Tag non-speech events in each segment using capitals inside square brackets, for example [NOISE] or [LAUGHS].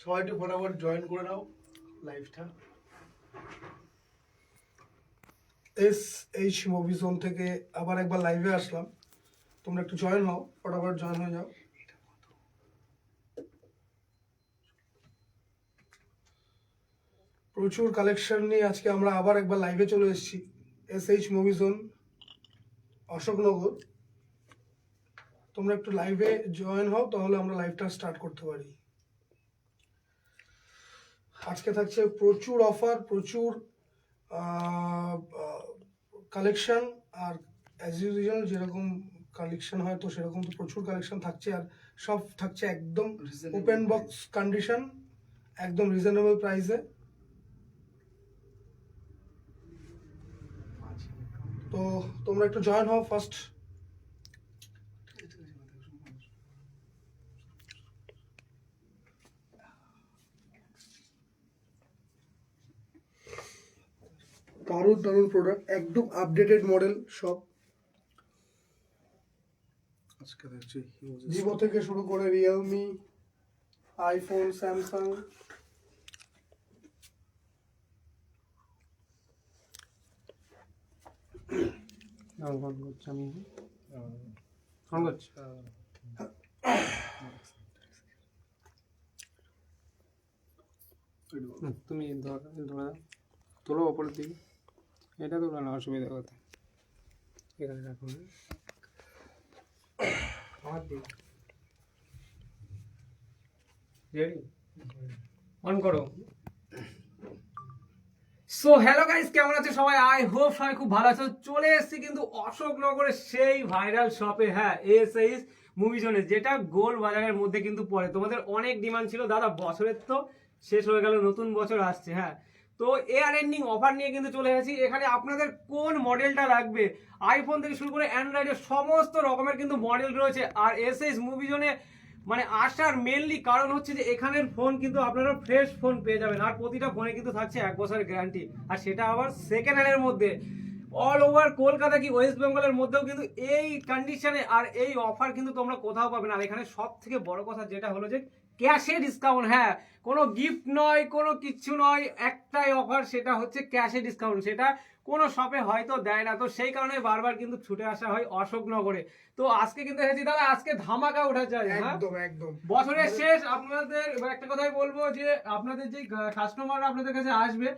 সবাই একটু ফটাফট জয়েন করে নাও লাইভটা এস এইচ মুভি জোন থেকে আবার একবার লাইভে আসলাম। তোমরা একটু জয়েন হও, ফটাফট জয়েন হয়ে যাও। প্রচুর কালেকশন নিয়ে আজকে আমরা আবার একবার লাইভে চলে এসেছি। S H movie zone Ashoknagar. তোমরা একটু লাইভে জয়েন হও, তাহলে আমরা লাইভটা স্টার্ট করতে পারি। আজকে থাকছে প্রচুর অফার প্রচুর কালেকশন আর অ্যাজ ইউজুয়াল যেরকম কালেকশন হয় তো সেরকম তো প্রচুর কালেকশন থাকছে আর সব থাকছে একদম ওপেন বক্স কন্ডিশন একদম রিজনেবল প্রাইসে তো তোমরা একটু জয়েন হও ফার্স্ট দারুণ দারুণ প্রোডাক্ট একদম আপডেটেড মডেল সব। আজকে ভিভো থেকে শুরু করে রিয়েলমি আইফোন স্যামসাং আমি। তুমি ধর ধরে দাও তোলো ওপরের দিকে। এটা তো না অসুবিধা কথা। এখানে রাখো হ্যাঁ? আমার দিকে। রেডি অন করো। সো হ্যালো গাইস কেমন আছো সবাই? আই হোপ সবাই খুব ভালো আছো। চলে এসেছি কিন্তু অশোকনগরের সেই ভাইরাল শপে হ্যাঁ এস এইস মুভি জোনে যেটা গোল বাজারের মধ্যে কিন্তু পড়ে। তোমাদের অনেক ডিমান্ড ছিল। দাদা বছরের তো শেষ হয়ে গেল নতুন বছর আসছে হ্যাঁ। তো এয়ার এন্ডিং অফার নিয়ে কিন্তু চলে এসেছি। এখানে আপনাদের কোন মডেলটা লাগবে? আইফোন থেকে শুরু করে অ্যান্ড্রয়েডের সমস্ত রকমের কিন্তু মডেল রয়েছে। আর এস এস মুভি জোনে মানে আসার মেনলি কারণ হচ্ছে যে এখানের ফোন কিন্তু আপনারা ফ্রেশ ফোন পেয়ে যাবেন। আর প্রতিটা ফোনে কিন্তু থাকছে এক বছরের গ্যারান্টি আর সেটা আবার সেকেন্ড হ্যান্ডের মধ্যে। অল ওভার কলকাতা কি ওয়েস্ট বেঙ্গলের মধ্যেও কিন্তু এই কন্ডিশনে আর এই অফার কিন্তু তোমরা কোথাও পাবে না। আর এখানে সব থেকে বড় কথা যেটা হলো যে ক্যাশে ডিসকাউন্ট হ্যাঁ। কোনো গিফট নয় কোনো কিচ্ছু নয় একটাই অফার সেটা হচ্ছে ক্যাশে ডিসকাউন্ট সেটা কোনো শপে হয়তো দেয় না। তো সেই কারণে বারবার কিন্তু ছুটে আসা হয় অশোকনগরে। তো আজকে কিন্তু এসেছি দাদা আজকে ধামাকা উঠা যায় হ্যাঁ? একদম একদম। বছরের শেষ আপনাদের এবার একটা কথাই বলব যে আপনাদের যে কাস্টমার আপনাদের কাছে আসবে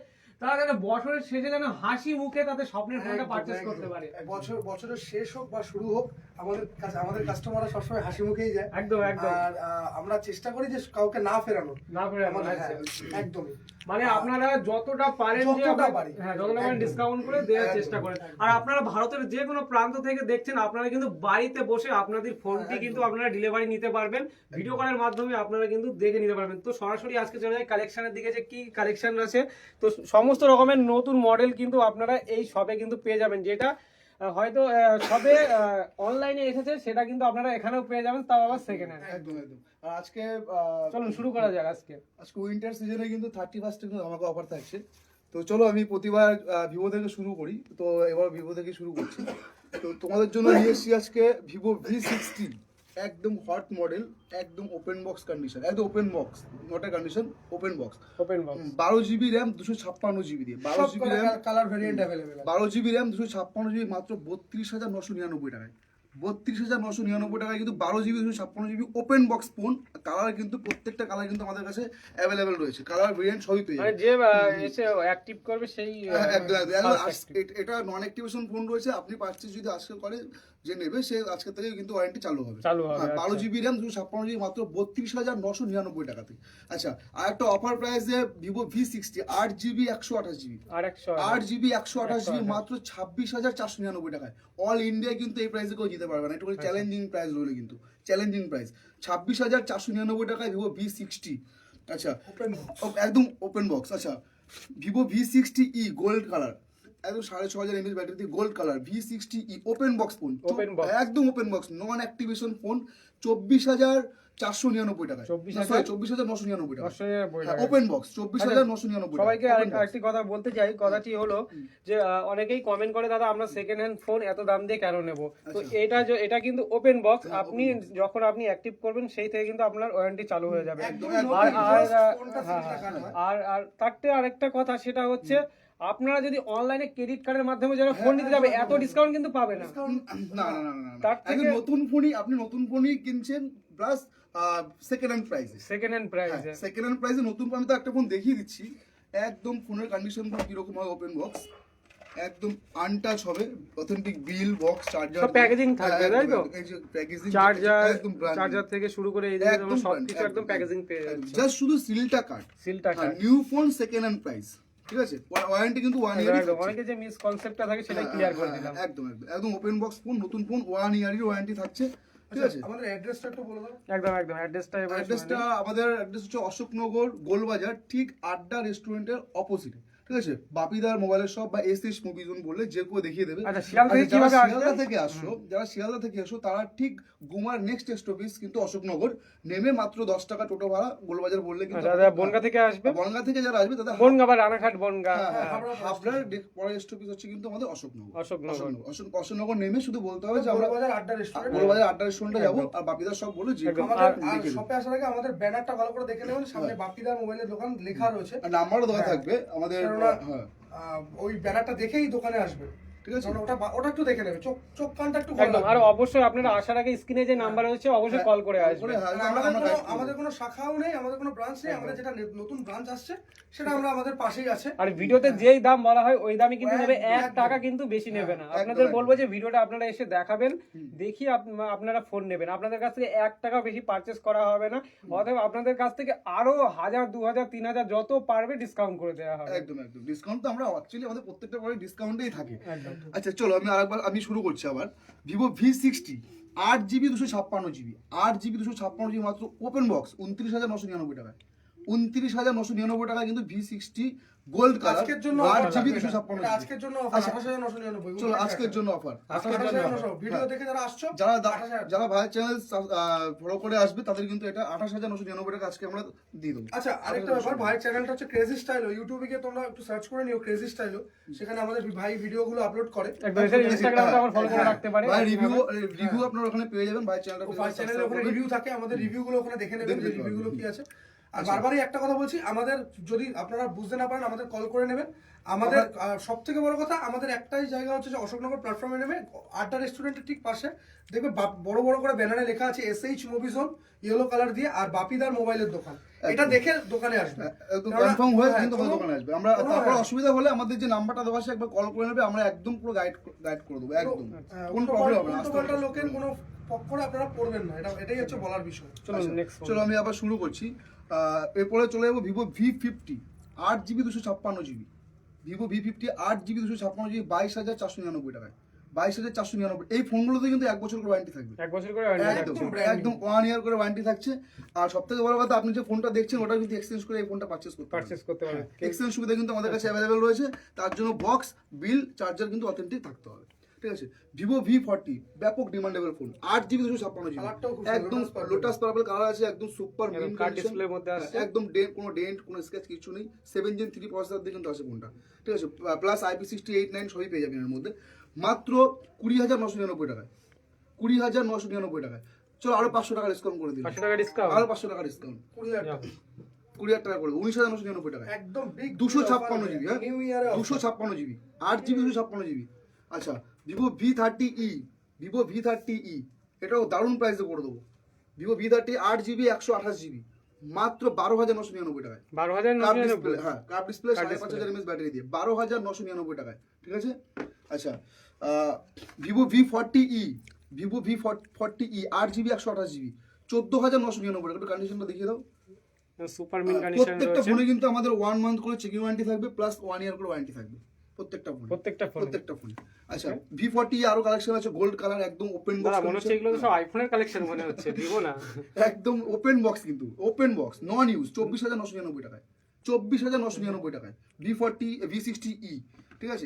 তারা যেন বছরের শেষে যেন হাসি মুখে তাদের স্বপ্নের ফোনটা একদম, পারচেস করতে পারে। বছর বছরের শেষ হোক বা শুরু হোক আমাদের কাছে আমাদের কাস্টমাররা সবসময় হাসি মুখেই যায়। একদম একদম। আর আমরা চেষ্টা করি যে কাউকে না ফেরানো। না আচ্ছা। হ্যাঁ, একদমই। মানে আপনারা যতটা পারেন যে যতটা পারি। হ্যাঁ যতটা পারেন ডিসকাউন্ট করে দেওয়ার চেষ্টা করেন। আর আপনারা ভারতের যে কোনো প্রান্ত থেকে দেখছেন আপনারা কিন্তু বাড়িতে বসে আপনাদের ফোনটি কিন্তু আপনারা ডেলিভারি নিতে পারবেন। ভিডিও কলের মাধ্যমে আপনারা কিন্তু দেখে নিতে পারবেন। তো সরাসরি আজকে চলে যাই কালেকশনের দিকে যে কি কালেকশন আছে। তো সমস্ত রকমের নতুন মডেল কিন্তু আপনারা এই শপে কিন্তু পেয়ে যাবেন। যেটা হয়তো সবে অনলাইনে এসেছে সেটা কিন্তু আপনারা এখানেও পেয়ে যাবেন তাও আবার সেকেন্ড হ্যান্ড একদম একদম। আর আজকে চলুন শুরু করা যাক আজকে। আজকে উইন্টার সিজনে কিন্তু থার্টি ফার্স্ট কিন্তু আমাকে অফার থাকছে। তো চলো আমি প্রতিবার ভিভো থেকে শুরু করি। তো এবার ভিভো থেকে শুরু করছি। তো তোমাদের জন্য নিয়ে এসেছি আজকে ভিভো ভি সিক্সটি একদম হট মডেল একদম ওপেন বক্স কন্ডিশন একদম open box not a condition open box open box বারো জিবি র্যাম দুশো ছাপ্পান্ন জিবি দিয়ে। বারো GB RAM colour variant available বারো জিবি র্যাম দুশো ছাপ্পান্ন জিবি মাত্র বত্রিশ হাজার নশো নিরানব্বই টাকায়। বত্রিশ হাজার নশো নিরানব্বই টাকায় কিন্তু বারো জিবি দুশো ছাপ্পান্ন GB open box phone colour কিন্তু প্রত্যেকটা কালার কিন্তু আমাদের কাছে অ্যাভেলেবেল রয়েছে। কালার ভেরিয়েন্ট সবই পেয়ে মানে যে এসে অ্যাক্টিভ করবে সেই হ্যাঁ, এটা নন অ্যাক্টিভেশন ফোন রয়েছে আপনি পারচেজ যদি আজকে করে যে নেবে সে আজকে থেকে কিন্তু ওয়ারেন্টি চালু হবে। চালু হবে, হ্যাঁ, বারো। জিবি র্যাম দুশো ছাপ্পান্ন জিবি মাত্র বত্রিশ হাজার নশো নিরানব্বই টাকাতে আচ্ছা আর একটা অফার প্রাইসে ভিভো ভি সিক্সটি আট জিবি একশো আঠাশ জিবি আট জিবি একশো আঠাশ জিবি 128 মাত্র ছাব্বিশ হাজার চারশো নিরানব্বই টাকায়। অল ইন্ডিয়ায় কিন্তু এই প্রাইসে কেউ যেতে পারবে না। একটু চ্যালেঞ্জিং প্রাইস রইল কিন্তু। চ্যালেঞ্জিং প্রাইস ছাব্বিশ হাজার চারশো নিরানব্বই টাকায় ভিভো ভি সিক্সটি আচ্ছা একদম ওপেন বক্স আচ্ছা Vivo V sixty E gold colour একদম সাড়ে ছ হাজার MS battery gold colour V sixty E open box phone. একদম open box non activation phone চব্বিশ হাজার চারশো নিরানব্বই টাকা 24,000 চব্বিশ হাজার নশো নিরানব্বই টাকা। ওপেন বক্স চব্বিশ হাজার নশো নিরানব্বই সবাইকে আরেকটি কথা বলতে চাই কথাটি হলো যে অনেকেই কমেন্ট করে দাদা আমরা সেকেন্ড হ্যান্ড ফোন এত দাম দিয়ে কেন নেব? তো আচ্ছা। এটা এটা কিন্তু ওপেন বক্স হ্যাঁ, আপনি যখন আপনি অ্যাক্টিভ করবেন সেই থেকে কিন্তু আপনার ওয়ারেন্টি চালু হয়ে যাবে। আর আর হ্যাঁ। আর আর আরেকটা কথা সেটা হচ্ছে আপনারা যদি অনলাইনে ক্রেডিট কার্ডের মাধ্যমে যারা ফোন নিতে যাবে এত ডিসকাউন্ট কিন্তু পাবে না। না না না তার থেকে- নতুন ফোনই আপনি নতুন ফোনই কিনছেন প্লাস সেকেন্ড হ্যান্ড প্রাইসে সেকেন্ড হ্যান্ড প্রাইসে সেকেন্ড হ্যান্ড প্রাইসে নতুন ফোন আমি তো একটা ফোন দেখিয়ে দিচ্ছি। একদম ফোনের কন্ডিশনগুলো কীরকম হয় ওপেন বক্স একদম আনটাচ হবে অথেন্টিক বিল বক্স চার্জার সব packaging থাকবে, তাই তো? প্যাকেজিং চার্জার একদম চার্জার থেকে শুরু করে এই দিকে একদম সবকিছু একদম প্যাকেজিং পেয়ে যাচ্ছে। জাস্ট শুধু সিলটা cut সিলটা card new phone second hand price ঠিক আছে? ওয়ারেন্টি কিন্তু ওয়ান ইয়ার অনেকে যে মিসকনসেপ্টটা থাকে সেটা ক্লিয়ার করে দিলাম। হ্যাঁ, একদম একদম। একদম ওপেন বক্স ফোন নতুন ফোন ওয়ান ইয়ারের ওয়ারেন্টি থাকছে। ঠিক আছে? আচ্ছা, আমাদের অ্যাড্রেসটা একটু বলে দাও। একদম একদম। অ্যাড্রেসটা এবার অ্যাড্রেসটা আমাদের অ্যাড্রেস হচ্ছে অশোকনগর গোলবাজার ঠিক আড্ডা রেস্টুরেন্টের অপোজিটে ঠিক আছে? বাপিদার মোবাইলের শপ বা এস এস মুভি জোন বললে যে কেউ দেখিয়ে দেবে। আচ্ছা, শিয়ালদা থেকে যারা কীভাবে আসবে? শিয়ালদা থেকে আসছো যারা শিয়ালদা থেকে আসো তারা ঠিক গুমার নেক্সট স্টপেজ কিন্তু অশোকনগর নেমে মাত্র দশ টাকা টোটো ভাড়া গোলবাজার বললে কিন্তু বনগা থেকে আসবে? বনগা থেকে যারা আসবে তাদের বনগা বা রানাঘাট বনগা। হ্যাঁ, হ্যাঁ। হাবড়ার পরের স্টপেজ হচ্ছে কিন্তু আমাদের অশোকনগর। অশোকনগর। অশোক- অশোকনগর নেমে শুধু বলতে হবে যে আমরা গোলবাজার আড্ডা রেস্টুরেন্ট গোলবাজার আড্ডা রেস্টুরেন্টে যাব আর বাপিদার সব বলে যে। শপে আসার আগে আমাদের ব্যানারটা ভালো করে দেখে নেবেন সামনে বাপিদার মোবাইলের দোকান লেখা রয়েছে। আর নাম্বারও দেওয়া হ্যাঁ। থাকবে। আমাদের কেননা- হ্যাঁ। ওই ব্যানারটা দেখেই দোকানে আসবে। ঠিক আছে? ওটা ওটা একটু দেখে নেবে। চোখ চোখ কানটা একটু একদম আর অবশ্যই আপনারা আসার আগে স্ক্রিনে যে নাম্বার রয়েছে অবশ্যই কল করে আসবেন। করে আর আমরা- আমাদের কোনো guide করব। আমাদের কোনো শাখাও নেই আমাদের কোনো ব্রাঞ্চ নেই আমাদের যেটা নতুন ব্রাঞ্চ আসছে সেটা আমরা আমাদের পাশেই আছে। আর ভিডিওতে যেই দাম বলা হয় ওই দামই কিন্তু নেবে। এক টাকা কিন্তু বেশি নেবে না। আপনাদের বলব যে ভিডিওটা আপনারা এসে দেখাবেন দেখি আপনারা ফোন নেবেন। আপনাদের কাছ থেকে এক টাকা বেশি পারচেস করা হবে না। অতএব আপনাদের কাছ থেকে আরও হাজার দু হাজার তিন হাজার যত পারবে ডিসকাউন্ট করে দেওয়া হবে। একদম একদম। ডিসকাউন্ট তো আমরা অ্যাকচুয়ালি আমাদের প্রত্যেকটা পরে ডিসকাউন্টেই থাকে। একদম। আচ্ছা চলো, আমি আরেকবার, আমি শুরু করছি আবার। ভিভো ভি সিক্সটি আট জিবি দুশো ছাপ্পান্ন জিবি আট জিবি দুশো ছাপ্পান্ন জিবি মাত্র ওপেন বক্স উনত্রিশ হাজার নশো নিরানব্বই টাকায়। উনত্রিশ হাজার নশো নিরানব্বই টাকায় কিন্তু ভি সিক্সটি গোল্ড কালার আজকের জন্য আট জিবি দুশো ছাপ্পান্ন আজকের জন্য অফার আচ্ছা। আঠাশ হাজার নশো নিরানব্বই চলো আজকের জন্য অফার ভিডিও হ্যাঁ। দেখে যারা আসছো যারা যারা ভাইয়ের চ্যানেল ফলো করে আসবে তাদের কিন্তু এটা আঠাশ হাজার নশো নিরানব্বই টাকা আজকে আমরা দিয়ে দেবো। আচ্ছা আরেকটা ব্যাপার ভাইয়ের চ্যানেলটা হচ্ছে ক্রেজি স্টাইল ইউটিউবে গিয়ে তোমরা একটু সার্চ করে নিও ক্রেজি স্টাইলো সেখানে আমাদের ভাই ভিডিওগুলো আপলোড করে। ইনস্টাগ্রামটা আমার ফলো করে হ্যাঁ, রাখতে পারে। ভাই রিভিউ রিভিউ আপনারা ওখানে পেয়ে যাবেন ভাই চ্যানেলটা ভাই চ্যানেলে ওখানে রিভিউ থাকে আমাদের রিভিউগুলো ওখানে দেখে নেবেন যে পাবেন। রিভিউগুলো কি আছে। আর আচ্ছা। বারবারই একটা কথা বলছি আমাদের যদি আপনারা বুঝতে না পারেন আমাদের কল করে নেবেন। আমাদের সব থেকে বড় কথা আমাদের একটাই জায়গা হচ্ছে যে অশোকনগর প্ল্যাটফর্মে নেমে আড্ডা রেস্টুরেন্টের ঠিক পাশে। দেখবে বড় বড় করে ব্যানারে লেখা আছে S H movie zone yellow colour দিয়ে আর বাপিদার মোবাইলের দোকান। এটা দেখে দোকানে আসবে। কনফার্ম হয়ে কিন্তু দোকানে আসবে। আমরা তারপর। অসুবিধা হলে আমাদের যে নাম্বারটা দেওয়া আছে একবার কল করে নেবে আমরা একদম পুরো গাইড গাইড করে দেবো একদম। হ্যাঁ, কোনো প্রবলেম হবে না। লোকের কোনো পক্ষরে আপনারা পড়বেন না এটা এটাই হচ্ছে বলার বিষয়। চলো আচ্ছা, আমি আবার শুরু করছি। এরপরে চলে যাব ভিভো ভি ফিফটি আট জিবি দুশো ছাপ্পান্ন জিবি ভিভো ভি ফিফটি আট জিবি দুশো ছাপ্পান্ন জিবি বাইশ হাজার চারশো নিরানব্বই টাকায়। বাইশ হাজার চারশো নিরানব্বই এই ফোনগুলোতে কিন্তু এক বছর করে ওয়ারেন্টি থাকবে। এক বছর করে একদম। একদম ওয়ান ইয়ার করে ওয়ারেন্টি থাকছে। আর সব থেকে বড় কথা আপনি যে ফোনটা দেখছেন ওটা কিন্তু এক্সচেঞ্জ করে এই ফোনটা পারচেস করতে পারচেস করতে পারে এক্সচেঞ্জ সুবিধা কিন্তু আমাদের কাছে অ্যাভেলেবেল রয়েছে। তার জন্য বক্স বিল চার্জার কিন্তু অথেন্টিক থাকতে হবে। ঠিক আছে? ভিভো ভি ফর্টি ব্যাপক ডিমান্ডেবল ফোন আট জিবি দুশো ছাপ্পান্ন জিবি একদম লোটাস পার্পল কালার আছে একদম সুপার একদম কার্ড ডিসপ্লের মধ্যে আসছে একদম ডেন্ট কোনো ডেন্ট কোনো স্ক্র্যাচ কিছু নেই। সেভেন জেন থ্রি প্রসেসর দিয়ে কিন্তু আছে ফোনটা ঠিক আছে? Plus IP sixty eight nine সবই পেয়ে যাবেন এর মধ্যে। মাত্র কুড়ি হাজার নশো নিরানব্বই টাকায়। কুড়ি হাজার নশো নিরানব্বই টাকায়। চলো আরও পাঁচশো টাকা ডিসকাউন্ট করে দিন পাঁচশো টাকা ডিসকাউন্ট আরও পাঁচশো টাকা ডিসকাউন্ট কুড়ি হাজার টাকা। কুড়ি হাজার টাকা করে। উনিশ হাজার নশো নিরানব্বই টাকা একদম বিগ দুশো ছাপ্পান্ন জিবি হ্যাঁ? দুশো ছাপ্পান্ন জিবি আট জিবি দুশো ছাপ্পান্ন জিবি আচ্ছা Vivo V thirty E Vivo V thirty E এটাও দারুণ প্রাইসে করে দেবো। ভিভো ভি থার্টি আট জিবি একশো আঠাশ জিবি মাত্র বারো হাজার নশো নিরানব্বই টাকায়। বারো হাজার হ্যাঁ কার্ভ ডিসপ্লে সাড়ে পাঁচ। হাজার এমএস ব্যাটারি দিয়ে বারো হাজার নশো নিরানব্বই টাকায় ঠিক আছে? আচ্ছা Vivo V forty E Vivo V forty E আট জিবি একশো আঠাশ জিবি চোদ্দ হাজার নশো নিরানব্বই টাকা। একটু কন্ডিশনটা দেখিয়ে দাও। সুপার মিন কন্ডিশন প্রত্যেকটা ফোনে কিন্তু আমাদের ওয়ান মান্থ করে চেকিং ওয়ারেন্টি থাকবে প্লাস ওয়ান ইয়ার করে ওয়ারেন্টি থাকবে। প্রত্যেকটা ফোনে প্রত্যেকটা ফোন প্রত্যেকটা ফোনে আচ্ছা ভি ফর্টি আরও কালেকশন আছে গোল্ড কালার একদম ওপেন দাদা মনে হচ্ছে এগুলো সব আইফোনের কালেকশন মনে হচ্ছে ভিভো না? [LAUGHS] একদম ওপেন বক্স কিন্তু ওপেন বক্স নন ইউজ চব্বিশ হাজার নশো নিরানব্বই টাকায়। চব্বিশ হাজার নশো নিরানব্বই টাকায়। V forty V sixty E ঠিক ঠিক আছে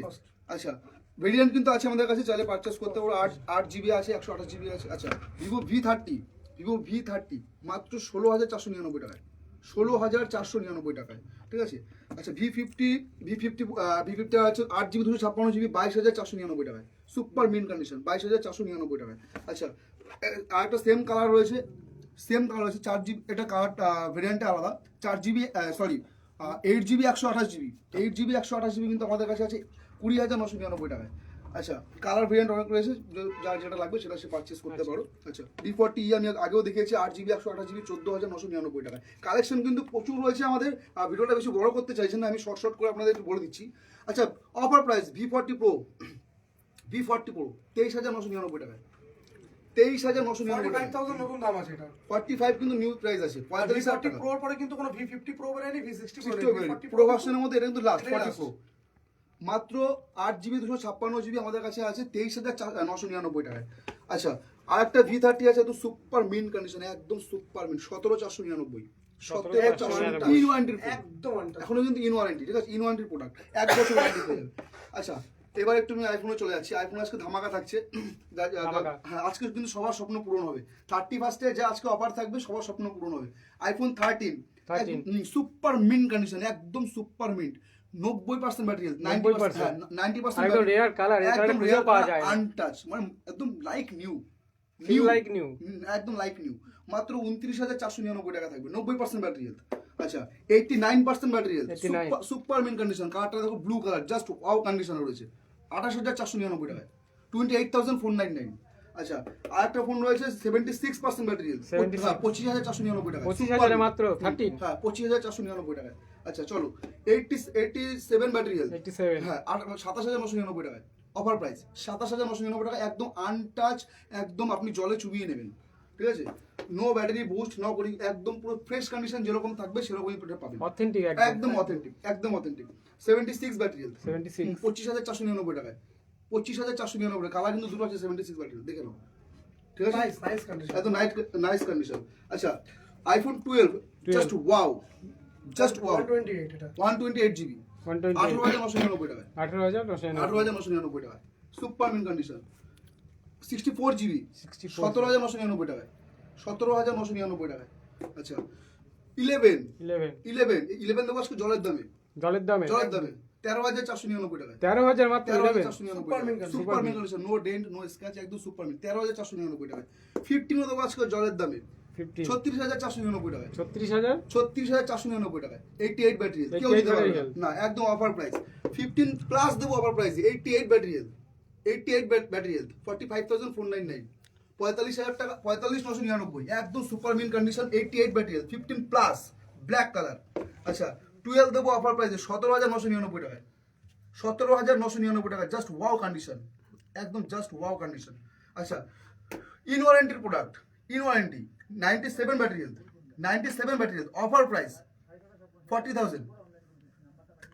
আচ্ছা ভেরিয়েন্ট কিন্তু আছে আমাদের কাছে চাইলে পারচেস করতে পারো। আট আট জিবি আছে একশো আঠাশ জিবি আছে। আচ্ছা Vivo V thirty Vivo V thirty মাত্র ষোলো হাজার চারশো নিরানব্বই টাকায়। ষোলো হাজার চারশো নিরানব্বই টাকায়, ঠিক আছে? আচ্ছা V fifty V fifty V fifty আছে আট জিবি, দুশো ছাপ্পান্ন জিবি, বাইশ হাজার চারশো নিরানব্বই টাকায়। সুপার মিন কন্ডিশন বাইশ হাজার চারশো নিরানব্বই টাকায়। আচ্ছা আর একটা সেম কালার রয়েছে সেম কালার রয়েছে, চার জিবি, এটা কালার ভেরিয়েন্টটা আলাদা। চার জিবি সরি এইট জিবি, একশো আঠাশ জিবি। এইট জিবি, একশো আঠাশ জিবি কিন্তু আমাদের কাছে আছে কুড়ি হাজার নশো নিরানব্বই টাকায়। আচ্ছা কালার ভেরিয়েন্ট অনেক রয়েছে যার যেটা লাগবে সেটা সে পারচেস করতে পারো। আচ্ছা ডি ফোরটি আমি আগেও দেখিয়েছি আট জিবি একশো আঠাশ জিবি চোদ্দ হাজার নশো নিরানব্বই টাকায়। কালেকশন কিন্তু প্রচুর রয়েছে আমাদের ভিডিওটা বেশি বড় করতে চাইছেন না আমি শর্ট শর্ট করে আপনাদের বলে দিচ্ছি। আচ্ছা offer price V forty pro V forty pro তেইশ হাজার নশো নিরানব্বই টাকায়। তেইশ হাজার নশো নিরানব্বই টাকা 45,000 নতুন দাম আছে এটা। ফর্টি ফাইভ কিন্তু নিউ প্রাইস আছে পঁয়তাল্লিশ হাজার টাকা। প্রোর পরে কিন্তু কোনো ভি ফিফটি প্রো বেরোয়নি ভি সিক্সটি প্রো ভার্সনের মধ্যে এটা কিন্তু লাস্ট ফর্টি প্রো মাত্র আট জিবি দুশো ছাপ্পান্ন জিবি আমাদের কাছে আছে তেইশ হাজার নশো নিরানব্বই টাকায়। আচ্ছা আর একটা ভি থার্টি আছে একদম সুপার মিন কন্ডিশন একদম সুপার মিন সতেরো চারশো নিরানব্বই। সতেরো চারশো নিরানব্বই। ইন ওয়ারেন্টির একদম untouched। এখনও কিন্তু ইন ওয়ারেন্টি ঠিক আছে? ইন ওয়ারেন্টির প্রোডাক্ট এক বছর ওয়ারেন্টি পেয়ে যাবে আচ্ছা এবার একটু আমি আইফোনে চলে যাচ্ছি। আইফোন আজকে ধামাকা থাকছে। হ্যাঁ আজকে কিন্তু সবার স্বপ্ন পূরণ হবে। থার্টি ফার্স্টে যে আজকে অফার থাকবে সবার স্বপ্ন পূরণ হবে। IPhone thirteen super mint condition একদম সুপার মিন্ট নব্বই পার্সেন্ট ব্যাটারি নাইনটি পার্সেন্ট একদম রেয়ার কালার একদম খুঁজেও পাওয়া যায় আনটাচ মানে একদম like new Feel like new। একদম লাইক নিউ মাত্র উনত্রিশ হাজার চারশো নিরানব্বই টাকা থাকবে নব্বই পার্সেন্ট ব্যাটারি হেলথ আচ্ছা eighty nine percent battery health super mint condition কালারটা দেখো blue colour just wow condition রয়েছে। আঠাশ হাজার চারশো নিরানব্বই টাকায়। Twenty eight thousand four nine nine আচ্ছা আর একটা ফোন রয়েছে seventy six percent battery health পঁচিশ হাজার চারশো নিরানব্বই টাকা পঁচিশ হাজারে মাত্র থার্টিন হ্যাঁ পঁচিশ হাজার চারশো নিরানব্বই টাকায়। আচ্ছা চলো। Eighty eighty seven battery health eighty seven হ্যাঁ সাতাশ হাজার নশো নিরানব্বই টাকায়। অফার প্রাইস সাতাশ হাজার নশো নিরানব্বই টাকা একদম আনটাচ একদম আপনি জলে চুবিয়ে নেবেন। ঠিক আছে? নো ব্যাটারি বুস্ট ন করি একদম পুরো ফ্রেশ কন্ডিশন যেরকম থাকবে সেরকমই প্রোডাক্ট পাবেন। অথেন্টিক একদম। একদম অথেন্টিক একদম authentic seventy six battery health seventy six পঁচিশ হাজার চারশো নিরানব্বই টাকায়। পঁচিশ হাজার চারশো নিরানব্বই কালার কিন্তু দুটো আছে সেভেন্টি সিক্স ব্যাটারি দেখে নাও। ঠিক আছে? নাইস নাইস কন্ডিশন এত নাইট নাইস কন্ডিশন আচ্ছা iPhone twelve just wow just wow 128 এটা। One twenty eight GB one twenty আঠারো হাজার নশো নিরানব্বই টাকায়। আঠারো হাজার নশো আঠারো হাজার নশো নিরানব্বই টাকায়। Super mint condition GB sixty সতেরো হাজার নশো সতেরো হাজার নশো নিরানব্বই টাকায়। আচ্ছা। ইলেভেন ইলেভেন ইলেভেন ইলেভেন দেবো আজকে জলের দামে। জলের দামে। জলের দামে। তেরো হাজার চারশো নিরানব্বই টাকায়। তেরো হাজার মাত্র টাকা. Super mint no dent no scratch একদম সুপার মিন তেরো হাজার চারশো নিরানব্বই টাকায়। ফিফটিনও দেবো আজকে জলের দামে। ছত্রিশ হাজার চারশো নিরানব্বই টাকায়। ছত্রিশ হাজার? ছত্রিশ হাজার চারশো নিরানব্বই টাকায়। এইটি এইট ব্যাটারি কেউ দিতে পারবে না। না একদম অফার প্রাইস ফিফটিন প্লাস দেবো offer price eighty eight battery eighty eight battery health forty five thousand four nine nine পঁয়তাল্লিশ হাজার টাকা পঁয়তাল্লিশ নশো নিরানব্বই। একদম super mint condition eighty eight battery health fifteen plus black colour আচ্ছা টুয়েলভ দেবো অফার প্রাইসে সতেরো হাজার নশো নিরানব্বই টাকায়। সতেরো হাজার নশো নিরানব্বই টাকা জাস্ট ওয়াও কন্ডিশন একদম জাস্ট ওয়াও কন্ডিশন আচ্ছা in ওয়ারেন্টির product in warranty ninety seven battery health ninety seven battery health offer price forty thousand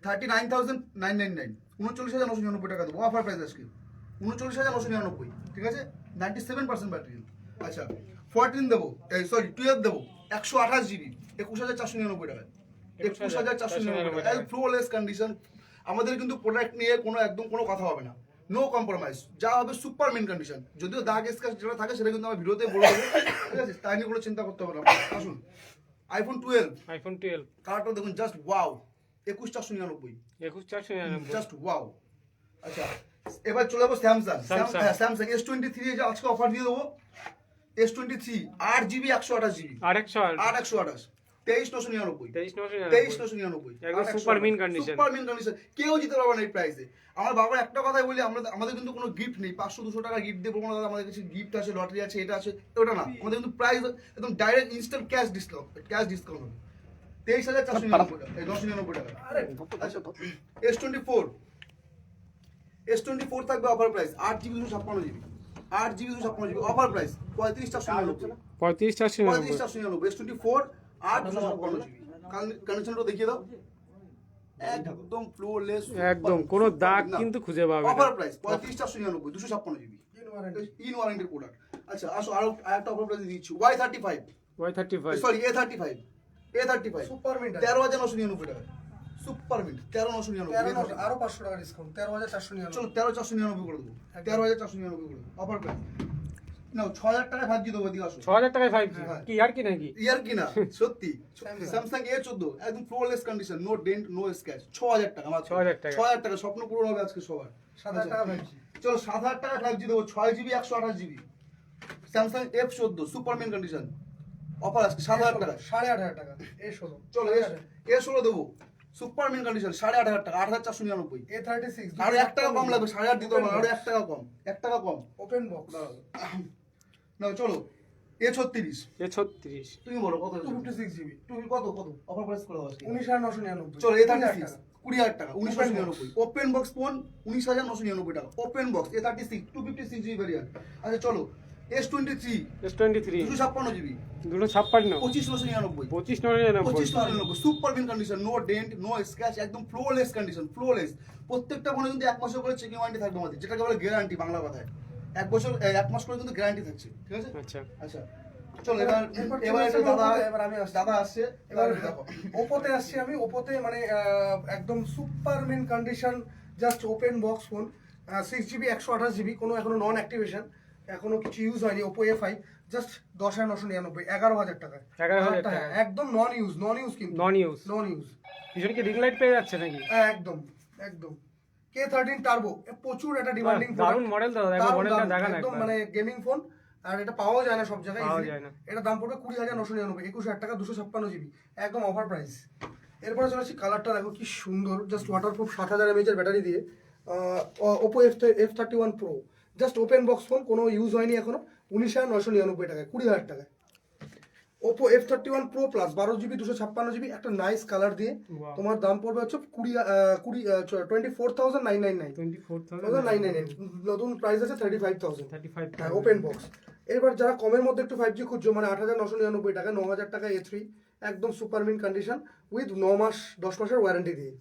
thirty nine thousand nine nine nine উনচল্লিশ হাজার নশো নিরানব্বই টাকা দেবো অফার প্রাইস আজকে উনচল্লিশ হাজার নশো নিরানব্বই ঠিক আছে? Ninety seven percent battery health আচ্ছা ফোরটিন দেবো এই সরি টুয়েলভ দেবো একশো আঠাশ জিবি একুশ হাজার চারশো নিরানব্বই টাকা একুশ হাজার চারশো নিরানব্বই টাকা ফ্লোলেস কন্ডিশন আমাদের কিন্তু প্রোডাক্ট নিয়ে কোনো একদম কোনো কথা হবে না। নো কম্প্রোমাইজ যা হবে সুপার মেন কন্ডিশন যদিও দাগ স্কাচ যেটা থাকে সেটা কিন্তু আমার ভিডিওতে বলে দেবো। ঠিক আছে? তাই নিয়ে কোনো চিন্তা করতে হবে না। আসুন। আইফোন টুয়েলভ আইফোন টুয়েলভ কালারটা দেখুন জাস্ট ওয়াও একুশ চারশো নিরানব্বই। একুশ চারশো নিরানব্বই। জাস্ট ওয়াও আচ্ছা এবার চলে যাব Samsung. Samsung S twenty three আজকে অফার দিয়ে দেবো। এস টোয়েন্টি থ্রি আট জিবি একশো আঠাশ জিবি আর একশো আট একশো আঠাশ। তেইশ নশো নিরানব্বই। তেইশ নশো নিরানব্বই। super mint condition। Super mint condition কেউ দিতে পারবে না এই প্রাইসে আমার বাবার একটা কথাই বলি আমরা আমাদের কিন্তু কোনো গিফট নেই। পাঁচশো দুশো টাকা গিফট দেবো দাদা আমাদের কাছে গিফট আছে লটারি আছে এটা আছে ওটা না। আমাদের কিন্তু প্রাইস একদম direct instant cash discount cash discount হবে। তেইশ হাজার চারশো নিরানব্বই টাকা। নশো নিরানব্বই টাকা। আচ্ছা S twenty four S twenty four থাকবে অফার প্রাইস আট জিবি দুশো ছাপ্পান্ন জিবি। আট জিবি দুশো ছাপ্পান্ন জিবি। অফার প্রাইস পঁয়ত্রিশ চারশো নিরানব্বই। পঁয়ত্রিশ চারশো পঁয়ত্রিশ চারশো নিরানব্বই। এস টোয়েন্টি ফোর দুশো কন্ডিশনটা দেখিয়ে দাও। একদম। ফ্লোলেস একদম কোনো দাগ কিন্তু খুঁজে পাবে অফার প্রাইস পঁয়ত্রিশ চারশো নিরানব্বই দুশো ছাপ্পান্ন জিবি। ইন ওয়ারেন্টি ওয়ারেন্টির প্রোডাক্ট আচ্ছা আসো আরও আরেকটা অফার প্রাইস দিচ্ছি। Y thirty five Y thirty five sorry A thirty five A thirty five super mint তেরো হাজার নশো নিরানব্বই টাকা। সুপার মিন্ট তেরো নশো নিরানব্বই আরও পাঁচশো টাকা ডিসকাউন্ট তেরো হাজার চারশো চলো নিরানব্বই তেরো চারশো নিরানব্বই করে দেবো। তেরো হাজার চারশো নিরানব্বই করে দেবো। অফার প্রাইস নাও ছ হাজার টাকায় ফাইভ জি দেবো এদিকে আসো। ছ হাজার টাকায় ফাইভ জি হ্যাঁ। কি আর কি নাকি? ইয়ার কি না? [LAUGHS] সত্যি। স্যামসাং এ চোদ্দ একদম flawless condition no dent no scratch ছ হাজার টাকা মাত্র। 6,000 টাকা। ছ হাজার টাকা স্বপ্ন পূরণ হবে আজকে সবার। সাত হাজার টাকা ফাইভ জি চলো সাত হাজার টাকা ফাইভ জি দেবো ছয় জিবি একশো আঠাশ জিবি স্যামসাং এফ চোদ্দ সুপারম্যান কন্ডিশন অফার আজকে সাত হাজার টাকা সাড়ে আট হাজার টাকা এ ষোলো। চলো এ ষোলো দেবো। সুপারম্যান কন্ডিশন সাড়ে আট হাজার টাকা আট হাজার চারশো নিরানব্বই। এ থার্টি সিক্স আরও এক টাকা কম লাগবে সাড়ে আট দিতে হবে আরও এক টাকা কম এক টাকা কম। ওপেন বক্স না চলো এ ছত্রিশ। এ ছত্রিশ। তুমি বলো কত টু ফিফটি সিক্স জিবি। তুমি কত কত? অফার প্রাইস করে দাও উনিশ হাজার নশো নিরানব্বই। চলো এ থার্টি হাজার সিক্স কুড়ি হাজার টাকা Open box। নিরানব্বই। ওপেন বক্স ফোন উনিশ হাজার নশো নিরানব্বই টাকা। Open box A thirty six two fifty six GB variant আচ্ছা চলো S twenty three S twenty three দুশো ছাপ্পান্ন জিবি। দুটো ছাপ্পান্ন। পঁচিশ নশো নিরানব্বই। পঁচিশ নিরানব্বই। পঁচিশ নশো নিরানব্বই। সুপার বিন condition no dent no scratch একদম ফ্লোলেস কন্ডিশন ফ্লোলেস প্রত্যেকটা ফোনে কিন্তু এক মাসের করে চেকিং ওয়ারেন্টি থাকবে আমাদের যেটাকে বলে গ্যারান্টি বাংলা কথায়। এক বছর এক মাস করে কিন্তু গ্যারান্টি থাকছে ঠিক আছে? আচ্ছা। আচ্ছা চলো এবার এবার দাদা এবার আমি দাদা আসছে এবার ওপোতে আসছি আমি ওপোতে মানে একদম super mint condition just open box phone six GB একশো আঠাশ জিবি কোনো এখনও নন অ্যাক্টিভেশন এখনও কিছু ইউজ হয়নি ওপো এ ফাইভ জাস্ট দশ হাজার নশো নিরানব্বই এগারো হাজার টাকা 11,000 টাকা। হ্যাঁ, একদম নন ইউজ নন ইউজ কিন্তু। নন ইউজ নন ইউজ পিছনে কি রিং লাইট পেয়ে যাচ্ছে নাকি? একদম একদম। কে থার্টিন টার্বো প্রচুর একটা ডিমান্ডিং দারুণ মডেল দাদা মডেলটা একদম মানে গেমিং ফোন আর এটা পাওয়া যায় না সব জায়গায়। এটা দাম পড়বে কুড়ি হাজার নশো নিরানব্বই একুশ হাজার টাকা দুশো ছাপ্পান্ন জিবি একদম অফার প্রাইস এরপরে চলে আসছি কালারটা দেখো কি সুন্দর জাস্ট ওয়াটারপ্রুফ সাত হাজার এমএচের ব্যাটারি দিয়ে। Oppo F F thirty one pro just open box phone কোনো ইউজ হয়নি এখনও উনিশ হাজার নশো নিরানব্বই টাকায় কুড়ি হাজার টাকায়। Oppo F thirty one pro plus বারো জিবি দুশো ছাপ্পান্ন জিবি একটা নাইস কালার দিয়ে তোমার দাম পড়বে হচ্ছে কুড়ি কুড়ি twenty four thousand nine nine nine twenty four thousand nine nine নতুন প্রাইস আছে thirty five thousand thirty five হ্যাঁ ওপেন বক্স এবার যারা কমের মধ্যে একটু ফাইভ জি খুঁজছো মানে আট হাজার নশো নিরানব্বই টাকা ন হাজার টাকা এ থ্রি একদম সুপার মিন কন্ডিশন উইথ ন মাস দশ মাসের ওয়ারেন্টি দিয়ে।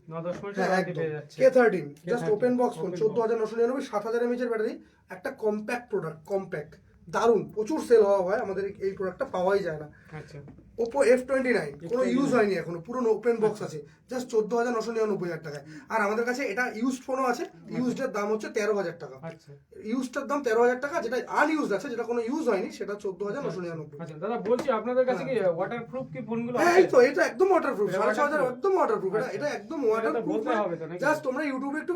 K thirteen just open box phone চোদ্দ হাজার নশো নিরানব্বই সাত হাজার এমএচের ব্যাটারি একটা কম্প্যাক্ট প্রোডাক্ট কম্প্যাক্ট দারুণ প্রচুর সেল হওয়া হয় আমাদের এই প্রোডাক্টটা পাওয়াই যায় না। আচ্ছা। ওপো এফ টোয়েন্টি নাইন কোনো ইউজ হয়নি এখনও পুরো ওপেন বক্স আছে জাস্ট চোদ্দ হাজার নশো নিরানব্বই হাজার টাকায়। আর আমাদের কাছে এটা ইউজড ফোনও আছে ইউজডের দাম হচ্ছে তেরো হাজার টাকা। আচ্ছা। ইউজটার দাম তেরো হাজার টাকা যেটা আনইউজ আছে যেটা কোনো ইউজ হয়নি সেটা চোদ্দ হাজার নশো নিরানব্বই। আচ্ছা দাদা বলছি আপনাদের কাছে কি ওয়াটার প্রুফ কি ফোনগুলো হ্যাঁ এই তো এটা একদম ওয়াটারপ্রুফ এটা সাড়ে ছ হাজার? একদম ওয়াটারপ্রুফ এটা আচ্ছা। এটা একদম এটা তো ওয়াটারপ্রুফ হবে তো জাস্ট তোমরা ইউটিউবে একটু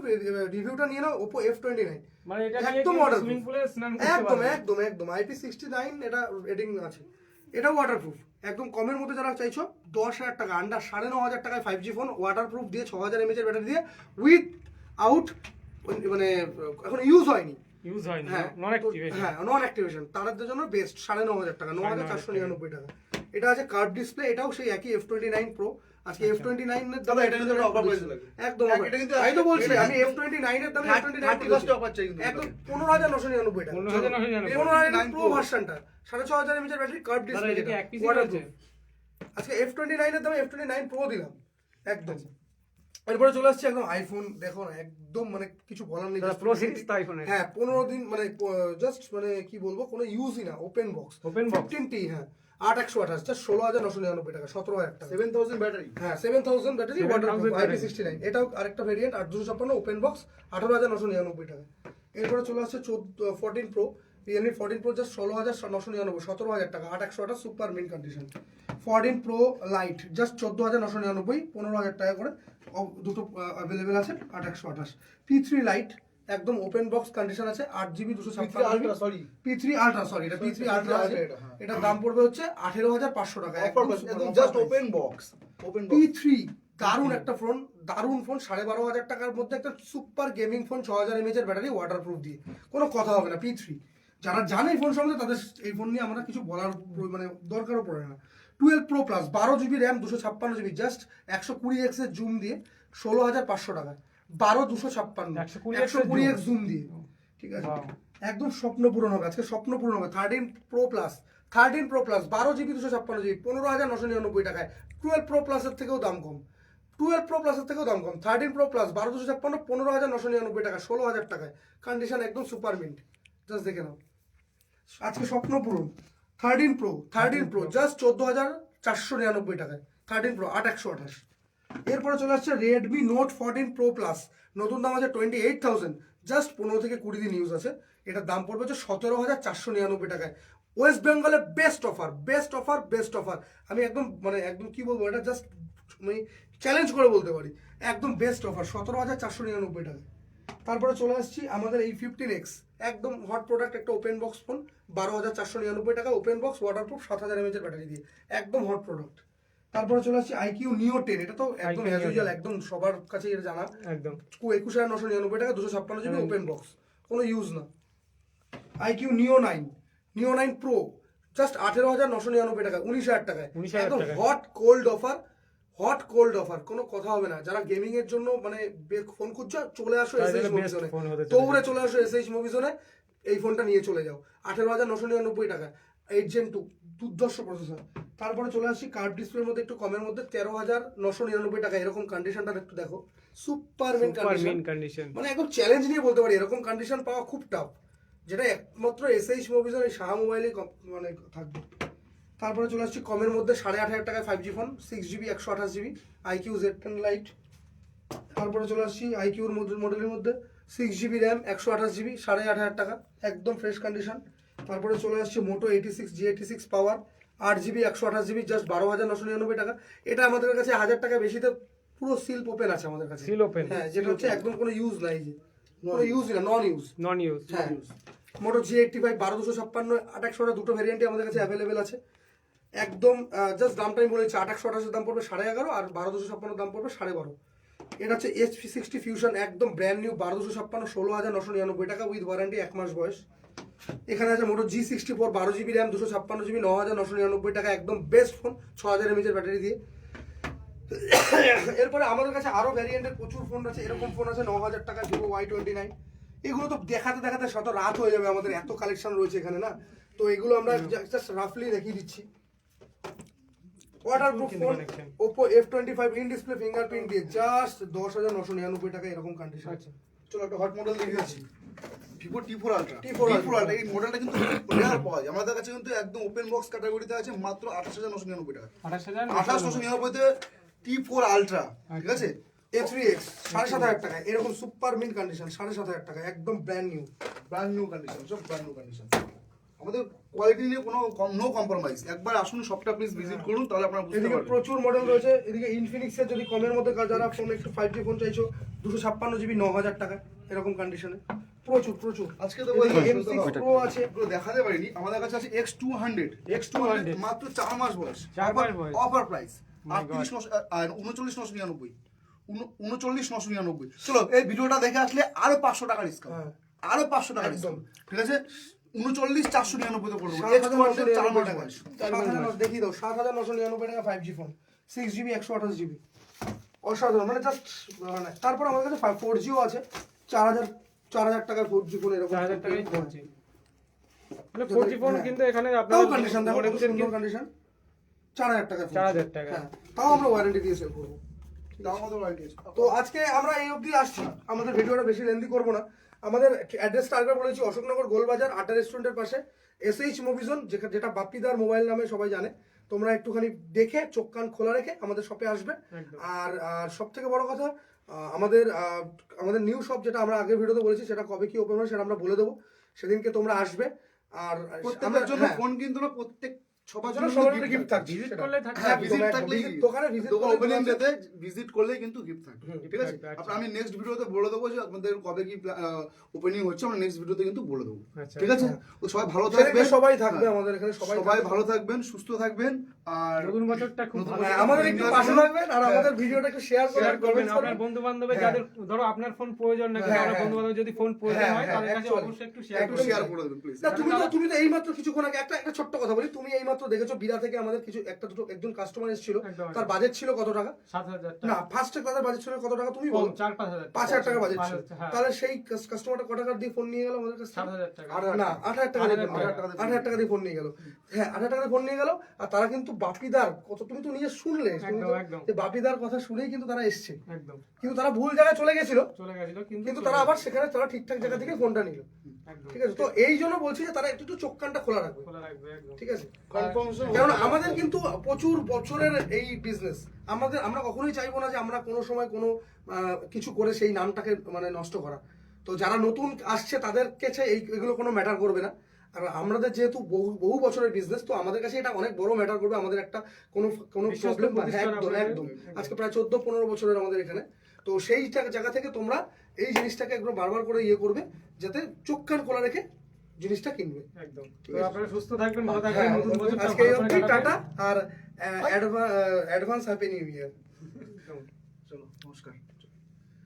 রিভিউটা নিয়ে নাও ওপো এফ টোয়েন্টি নাইন মানে এটা একদম স্নান করতে একদম একদম একদম। আইপি সিক্সটি নাইন এটা রেটিং আছে। এটাও ওয়াটারপ্রুফ একদম কমের মধ্যে যারা চাইছো দশ হাজার টাকা আন্ডার সাড়ে ন হাজার টাকায় five G phone waterproof দিয়ে ছ হাজার এমএচের ব্যাটারি দিয়ে উইথ আউট মানে এখন ইউজ হয়নি। ইউজ হয় হ্যাঁ নন অ্যাক্টিভেশন হ্যাঁ নন অ্যাক্টিভেশন তাদের জন্য বেস্ট সাড়ে ন হাজার টাকা ন হাজার চারশো নিরানব্বই টাকা। এটা আছে কার্ড ডিসপ্লে এটাও সেই একই এফ টোয়েন্টি নাইন প্রো আজকে এফ টোয়েন্টি নাইনের দাম দাদা, এটা কিন্তু offer price একদম এটা কিন্তু আমি তো বলছি আমি এফ টোয়েন্টি নাইনের দামে F twenty thirty first offer চাই কিন্তু। একদম পনেরো হাজার নশো নিরানব্বই টাকা। 15,999 পনেরো হাজার প্রো। ভার্সনটা সাড়ে ছ হাজার এমএচের ব্যাটারি কার্ভ ডিসপ্লে আজকে এফ টোয়েন্টি নাইনের দামে এফ টোয়েন্টি নাইন প্রো দিলাম। একদম। এরপরে চলে আসছে একদম আইফোন দেখো না একদম মানে কিছু বলার নেই প্রো সিরিজ তো হ্যাঁ পনেরো দিন মানে জাস্ট মানে কি বলব কোনো ইউজই না। Open box open box। Fifteen T হ্যাঁ। আট একশো আঠাশ জাস্ট ষোলো হাজার নশো নিরানব্বই টাকা সতেরো হাজার টাকা। সেভেন থাউজেন্ড ব্যাটারি হ্যাঁ seven thousand battery 7,000 water IP sixty nine এটাও আরেকটা ভেরিয়েন্ট আট দুশো ছাপ্পান্ন ওপেন বক্স আঠারো হাজার নশো নিরানব্বই টাকা। এরপরে চলে আসছে চোদ্দ fourteen pro Realme fourteen pro just ষোলো হাজার নশো নিরানব্বই সতেরো হাজার টাকা আট একশো আঠাশ super mint condition fourteen pro lite just চোদ্দ হাজার নশো নিরানব্বই পনেরো হাজার টাকা করে দুটো অ্যাভেলেবেল আছে আট একশো আঠাশ। পি থ্রি লাইট একদম ওপেন বক্স কন্ডিশন আছে আট জিবি দুশো ultra sorry P three ultra sorry এটা পি থ্রি আলট্রা আছে। এটা, হ্যাঁ। দাম পড়বে হচ্ছে আঠেরো হাজার পাঁচশো টাকা একদম just open box open P three দারুণ একটা ফোন দারুণ ফোন সাড়ে বারো হাজার টাকার মধ্যে একটা সুপার গেমিং ফোন ছ হাজার এমএচের ব্যাটারি ওয়াটারপ্রুফ দিয়ে। কোনো কথা হবে না পি থ্রি যারা জানে এই ফোন সম্বন্ধে তাদের এই ফোন নিয়ে আমরা কিছু বলার মানে দরকারও পড়ে না। টুয়েলভ প্রো প্লাস বারো জিবি র্যাম দুশো ছাপ্পান্ন জিবি জাস্ট একশো কুড়ি এক্সের জুম দিয়ে ষোলো হাজার পাঁচশো টাকা বারো দুশো ছাপ্পান্ন। একশো কুড়ি এক্স জুম। দিয়ে। ঠিক আছে? একদম স্বপ্ন পূরণ হবে। আজকে স্বপ্ন পূরণ হবে। Thirteen pro plus thirteen pro plus বারো জিবি দুশো ছাপ্পান্ন জিবি। পনেরো হাজার নশো নিরানব্বই টাকায়। টুয়েলভ প্রো প্লাসের থেকেও দাম কম। টুয়েলভ প্রো প্লাসের থেকেও দাম কম। থার্টিন প্রো প্লাস বারো দুশো ছাপ্পান্ন পনেরো হাজার নশো নিরানব্বই টাকা ষোলো হাজার টাকায়। কন্ডিশন একদম সুপার মিন্ট জাস্ট দেখে নাও। আজকে স্বপ্ন পূরণ। Thirteen pro thirteen pro just চোদ্দ হাজার চারশো নিরানব্বই টাকায়। থার্টিন প্রো আট একশো আঠাশ। এরপরে চলে আসছে Redmi note fourteen pro plus নতুন দাম আছে টোয়েন্টি এইট থাউজেন্ড জাস্ট পনেরো থেকে কুড়ি দিন ইউজ আছে। এটার দাম পড়বে হচ্ছে সতেরো হাজার চারশো নিরানব্বই টাকায়। ওয়েস্ট বেঙ্গলের best offer best offer best offer আমি একদম মানে একদম কি বলব, এটা জাস্ট আমি চ্যালেঞ্জ করে বলতে পারি। একদম বেস্ট অফার সতেরো হাজার চারশো নিরানব্বই টাকায়। তারপরে চলে আসছি আমাদের এই ফিফটিন এক্স একদম হট প্রোডাক্ট একটা ওপেন বক্স ফোন বারো হাজার চারশো নিরানব্বই টাকা ওপেন বক্স ওয়াটারপ্রুফ সাত হাজার এমএচের ব্যাটারি দিয়ে। একদম হট প্রোডাক্ট তারপরে চলে আসছি আইকিউ নিও টেন এটা তো একদম IQ অ্যাজ ইউজুয়াল একদম সবার কাছে এটা জানা। একদম। একুশ হাজার নশো নিরানব্বই টাকা দুশো ছাপ্পান্ন জিবি ওপেন বক্স কোনো ইউজ না। IQOO neo nine neo nine pro just আঠেরো হাজার নশো নিরানব্বই টাকা উনিশ হাজার টাকায়। একদম hot cold offer hot cold offer কোনো কথা হবে না। যারা গেমিং এর জন্য মানে ফোন খুঁজছো চলে আসো এসএইচ জন্য মুভি best জোনে phone হতে চলেছে। দৌড়ে চলে আসো এসএইচ মুভি জোনে এই ফোনটা নিয়ে চলে যাও। আঠেরো হাজার নশো নিরানব্বই টাকা এইট জেন টু দুর্ধর্ষ প্রসেসর তারপরে চলে আসি কার্ড ডিসপ্লের মধ্যে একটু কমের মধ্যে তেরো হাজার নশো নিরানব্বই টাকা এরকম কন্ডিশনটা একটু দেখো। সুপার মেন কন্ডিশন মানে একদম চ্যালেঞ্জ নিয়ে বলতে পারি এরকম কন্ডিশন পাওয়া খুব টাফ যেটা একমাত্র এসএইচ মুভিজের এই সাহা মোবাইলে মানে থাকবে। তারপরে চলে আসছি কমের মধ্যে সাড়ে আট হাজার টাকায় five G phone six GB একশো আঠাশ GB iQOO Z ten lite তারপরে চলে আসছি আইকিউর মডেলের মধ্যে সিক্স জিবি র্যাম একশো আঠাশ জিবি সাড়ে আট হাজার টাকা একদম ফ্রেশ কন্ডিশন তারপরে চলে আসছে মোটো এইটি সিক্স জি এইটি সিক্স পাওয়ার আট জিবি একশো আঠাশ জিবি জাস্ট বারো হাজার নশো নিরানব্বই টাকা। এটা আমাদের কাছে হাজার টাকা বেশিতে পুরো সিল ওপেন আছে আমাদের কাছে। সিল ওপেন হ্যাঁ যেটা হচ্ছে একদম কোনো ইউজ নাই যে। কোনো ইউজ না নন ইউজ নন ইউজ হ্যাঁ। মোটো জি এইটটি ফাইভ বারো দুশো ছাপ্পান্ন আট একশোটা দুটো ভ্যারিয়েন্টই আমাদের কাছে অ্যাভেলেবেল আছে। একদম জাস্ট দামটা আমি বলেছি আট একশো আঠাশের দাম পড়বে সাড়ে এগারো আর বারো দুশো ছাপ্পান্ন দাম পড়বে সাড়ে বারো। এটা হচ্ছে এইচপি সিক্সটি ফিউশন একদম ব্র্যান্ড নিউ বারো দুশো ছাপ্পান্ন ষোলো হাজার নশো নিরানব্বই টাকা উইথ ওয়ারেন্টি এক মাস বয়স। এখানে আছে মোটো জি সিক্সটি ফোর বারো জিবি র্যাম দুশো ছাপ্পান্ন জিবি ন হাজার নশো নিরানব্বই টাকা, একদম বেস্ট ফোন ছ হাজার এমএচের ব্যাটারি দিয়ে। এরপরে আমাদের কাছে আরও ভ্যারিয়েন্টের প্রচুর ফোন আছে, এরকম ফোন আছে ন হাজার টাকা ভিভো ওয়াই টোয়েন্টি নাইন এগুলো তো দেখাতে দেখাতে শত রাত হয়ে যাবে আমাদের, এত কালেকশন রয়েছে এখানে, না? তো এগুলো আমরা জাস্ট রাফলি দেখিয়ে দিচ্ছি। ওয়াটারপ্রুফ কিন্তু phone Oppo F twenty five in display fingerprint দিয়ে জাস্ট দশ হাজার নশো নিরানব্বই টাকা এরকম কন্ডিশন আছে। চলো একটা হট মডেল দেখে Vivo T four ultra T four ultra এই মডেলটা কিন্তু রেয়ার পাওয়া যায়। আমাদের কাছে কিন্তু একদম ওপেন বক্স ক্যাটাগরিতে আছে মাত্র আঠাশ হাজার নশো নিরানব্বই টাকা। আঠাশ নশো নিরানব্বইতে টি ফোর আলট্রা ঠিক আছে? এ থ্রি এক্স সাড়ে সাত হাজার টাকা। এরকম সুপার মিন কন্ডিশন সাড়ে সাত হাজার টাকা। একদম brand new brand new condition সব ব্র্যান্ড নিউ কন্ডিশন আমাদের কোয়ালিটি নিয়ে কোনো নো কম্প্রোমাইজ একবার আসুন শপটা প্লিজ ভিজিট করুন তাহলে আপনারা বুঝতে পারবেন। প্রচুর মডেল রয়েছে। এদিকে ইনফিনিক্সের যদি কমের মধ্যে যারা ফোন একটু ফাইভ জি ফোন চাইছো দুশো ছাপ্পান্ন জিবি ন হাজার টাকা এরকম কন্ডিশনে প্রচুর প্রচুর। আজকে তো এম সিক্স প্রো আছে। এগুলো দেখাতে পারিনি। আমাদের কাছে আছে X two hundred X two hundred মাত্র চার মাস বয়স। চার মাস বয়স। অফার প্রাইস আটত্রিশ নশো উনচল্লিশ নশো নিরানব্বই। উন- উনচল্লিশ নশো নিরানব্বই। চলো এই ভিডিওটা দেখে আসলে আরও পাঁচশো টাকা ডিসকাউন্ট হ্যাঁ। আরও পাঁচশো টাকা। ডিসকাউন্ট ঠিক আছে? উনচল্লিশ চারশো নিরানব্বই তো করে দেবো সাত এক্স টু হাজার নশো হান্ড্রেড চার মাস নিরানব্বই টাকা। বয়স। সাত হাজার নশো- দেখিয়ে দাও সাত হাজার নশো নিরানব্বই টাকা five G phone six GB একশো আঠাশ জিবি অসাধারণ। মানে জাস্ট মানে তারপর আমাদের কাছে ফোর জিও আছে। চার হাজার চার হাজার টাকার ফোর জি ফোন এরকম চার হাজার টাকায় ফোর জি মানে ফোর জি ফোন হ্যাঁ। কিন্তু এখানে আপনার কন্ডিশন চার হাজার টাকা 4,000 টাকা। হ্যাঁ তাও আমরা ওয়ারেন্টি দিয়ে সেল করব। দাম আমাদের তো আজকে আমরা এই অবধি আসছি। আমাদের ভিডিওটা বেশি লেন্দি করব না। আমাদের অ্যাড্রেসটা আরেকবার বলেছি অশোকনগর গোলবাজার আড্ডা রেস্টুরেন্টের পাশে এসএইচ মুভিজন যেটা যেটা বাপ্পিদার মোবাইল নামে সবাই জানে। তোমরা একটুখানি দেখে চোখ কান খোলা রেখে আমাদের শপে আসবে। আর আর সব থেকে বড় কথা আমাদের আহ, আমাদের নিউ শপ যেটা আমরা আগের ভিডিওতে বলেছি সেটা কবে কি ওপেন হয় সেটা আমরা বলে দেবো। সেদিনকে তোমরা আসবে। আর প্রত্যেকের জন্য হ্যাঁ, ফোন কিন্তু না প্রত্যেক সবার জন্য জন্য সবার gift গিফট থাকবে। থাকছে। করলে থাকছে। হ্যাঁ ভিজিট থাকলে দোকানে ভিজিট দোকান ওপেনিং ডেতে ভিজিট করলেই কিন্তু গিফট থাকবে। ঠিক আছে? থাকবে, আচ্ছা। আমি নেক্সট ভিডিওতে বলে দেবো যে আপনাদের কবে কি ওপেনিং হচ্ছে আমরা নেক্সট ভিডিওতে কিন্তু বলে দেবো। আচ্ছা। ঠিক আছে? তো সবাই ভালো থাকবেন। সবাই থাকবে হ্যাঁ। আমাদের এখানে সবাই সবাই ভালো থাকবেন সুস্থ থাকবেন আর নতুন বছরটা খুব ভালো। হ্যাঁ, আমাদের একটু পাশে থাকবেন আর আমাদের ভিডিওটা একটু শেয়ার শেয়ার করবেন আপনার বন্ধু বান্ধবের হ্যাঁ। যাদের ধরো আপনার ফোন প্রয়োজন না হ্যাঁ, আপনার হ্যাঁ। বন্ধু বান্ধব যদি ফোন প্রয়োজন হ্যাঁ, হয় হ্যাঁ, তাদের কাছে অবশ্যই একটু শেয়ার শেয়ার করে দেবেন। প্লিজ তুমি তো তুমি তো এইমাত্র কিছুক্ষণ আগে একটা একটা ছোট্ট কথা বলি তুমি এইমাত্র দেখেছ বিরা থেকে আমাদের কিছু একটা দুটো একজন কাস্টমার এসেছিল। তার বাজেট ছিল কত টাকা? না ফার্স্ট ক্লাসের বাজেট ছিল কত টাকা তুমি বলো? পাঁচ হাজার টাকা বাজেট ছিল। হ্যাঁ। তাহলে সেই কাস্টমারটা কত টাকা দিয়ে ফোন নিয়ে গেল আমাদের কাছ না আট হাজার টাকা আট হাজার টাকা। দিয়ে ফোন নিয়ে গেল। হ্যাঁ আট হাজার টাকা দিয়ে ফোন নিয়ে গেল আর তারা কিন্তু বাপিদার কত তুমি তো নিজে শুনলে। বাপিদার কথা শুনেই কিন্তু তারা এসছে। একদম। কিন্তু তারা ভুল জায়গায় চলে গেছিল। চলে গেছিল কিন্তু তারা আবার সেখানে তারা ঠিকঠাক জায়গা থেকে ফোনটা নিল। ঠিক আছে? তো এই জন্য বলছি যে তারা একটু একটু চোখ কানটা খোলা রাখবে। ঠিক আছে? কারণ আমাদের কিন্তু প্রচুর বছরের এই বিজনেস আমাদের আমরা কখনোই চাইব না যে আমরা কোনো সময় কোনো কিছু করে সেই নামটাকে মানে নষ্ট করা। তো যারা নতুন আসছে তাদের কাছে এই এগুলো কোনো ম্যাটার করবে না। আর আমাদের যেহেতু বহু বহু বছরের বিজনেস তো আমাদের কাছে এটা অনেক বড় ম্যাটার করবে। আমাদের একটা কোনো কোনো প্রবলেম একদম একদম। আজকে প্রায় চোদ্দ পনেরো বছরের আমাদের এখানে। তো সেই জায়গা থেকে তোমরা এই জিনিসটাকে একদম বারবার করে ইয়ে করবে যাতে চোখ কান খোলা রেখে জিনিসটা কিনবে। একদম। আপনারা সুস্থ থাকবেন ভালো হ্যাঁ, থাকবেন নতুন বছরটা আজকে অবধি। টাটা আর অ্যাডভান্স হ্যাপি নিউ ইয়ার চলো নমস্কার।